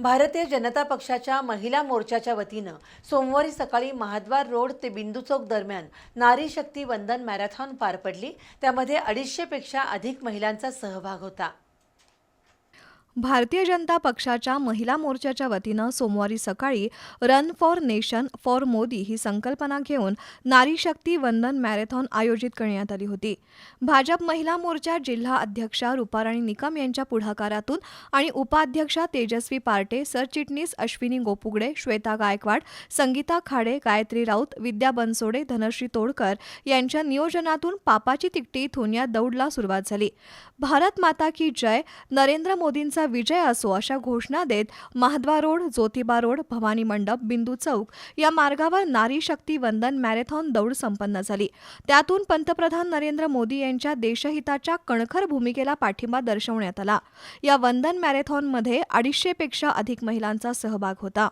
भारतीय जनता पक्षाच्या महिला मोर्चाच्या वतीनं सोमवारी सकाळी महाद्वार रोड ते बिंदू चौक दरम्यान नारी शक्ती वंदन मॅरेथॉन पार पडली. त्यामध्ये अडीचशेपेक्षा अधिक महिलांचा सहभाग होता. भारतीय जनता पक्षाच्या महिला मोर्चाच्या वतीनं सोमवारी सकाळी run for nation for Modi ही संकल्पना घेऊन नारी शक्ती वंदन मॅरेथॉन आयोजित करण्यात आली होती. भाजप महिला मोर्चा जिल्हा अध्यक्षा रुपाराणी निकम यांच्या पुढाकारातून आणि उपाध्यक्षा तेजस्वी पार्टे सरचिटणीस अश्विनी गोपुगडे श्वेता गायकवाड संगीता खाडे गायत्री राऊत विद्या बनसोडे धनश्री तोडकर यांच्या नियोजनातून पापाची तिकटी इथून या दौडला सुरुवात झाली. भारत माता की जय नरेंद्र मोदींचा विजय असो अशा घोषणा देत महाद्वा रोड ज्योतिबा रोड भवानी मंडप बिंदू चौक या मार्गावर नारी शक्ती वंदन मॅरेथॉन दौड संपन्न झाली. त्यातून पंतप्रधान नरेंद्र मोदी यांच्या देशहिताच्या कणखर भूमिकेला पाठिंबा दर्शवण्यात आला. या वंदन मॅरेथॉनमध्ये अडीचशेपेक्षा अधिक महिलांचा सहभाग होता.